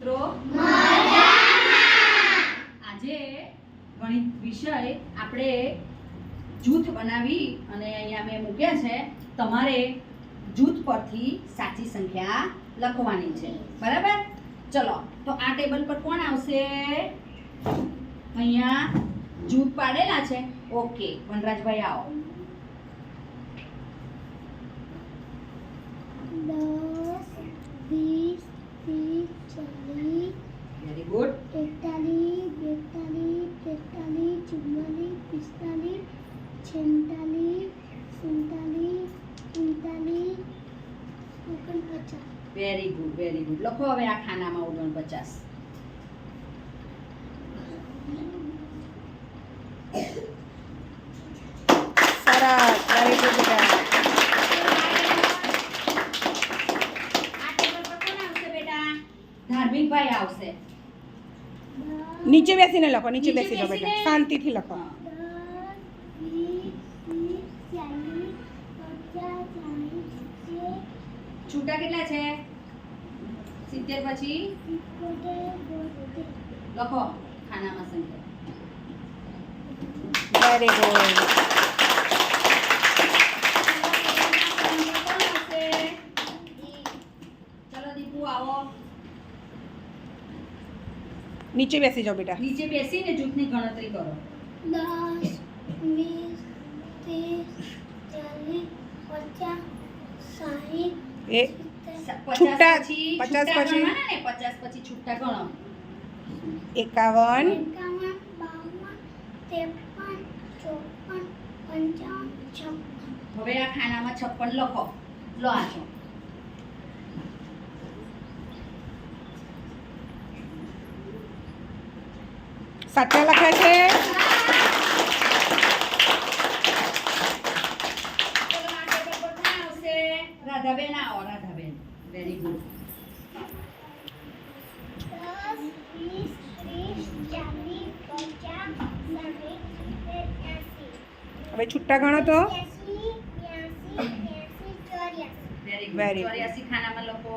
આજે ગણિત વિષય આપણે જૂથ બનાવી અને અહીંયા મેં મૂક્યા છે. તમારે જૂથ પરથી સાચી સંખ્યા લખવાની છે. બરાબર? ચલો, તો આ ટેબલ પર કોણ આવશે? અહીંયા જૂથ પાડેલા છે. ઓકે, વનરાજભાઈ આવો દસ વીસ ત્રીસ ચાલીસ વેરી ગુડ એકતાલીસ બેતાલીસ તેતાલીસ ચુમ્માલીસ પિસ્તાલીસ છેતાલીસ સુડતાલીસ ઉનતાલીસ ઓગણપચાસ. વેરી ગુડ વેરી ગુડ લખો હવે આ ખાનામાં ઓગણપચાસ. સરસ વેરી ગુડ બેટા. આ ટેબલ પર કોણ આવશે. બેટા ધાર્મિકભાઈ આવશે નીચે બેસીને લખો નીચે બેસી લો બેટા? શાંતિથી લખો હા. દસ વીસ ત્રીસ ચાલીસ પચાસ સાઠ સિત્તેર છૂટા કેટલા છે? સિત્તેર પછી? લખો ખાનામાં સંખ્યા. વેરી ગુડ કોણ આવશે? ચલો દીપુ આવો. નીચે બેસી જાઓ બેટા. નીચે બેસીને જૂથની ગણતરી કરો. દસ વીસ ત્રીસ ચાલીસ પચાસ એ છૂટા, પચાસ પછી પચાસ પછી? છૂટા ગણો. એકાવન હવે આ ખાનામાં છપ્પન લખો. લો આ છો સાચા લખ્યા છે ચલો આ ટેબલ પર કોણ આવશે રાધાબેન આવો રાધાબેન. વેરી ગુડ હવે છૂટા ગણો તો? વેરી ગુડ ચોર્યાસી. ખાનામાં લખો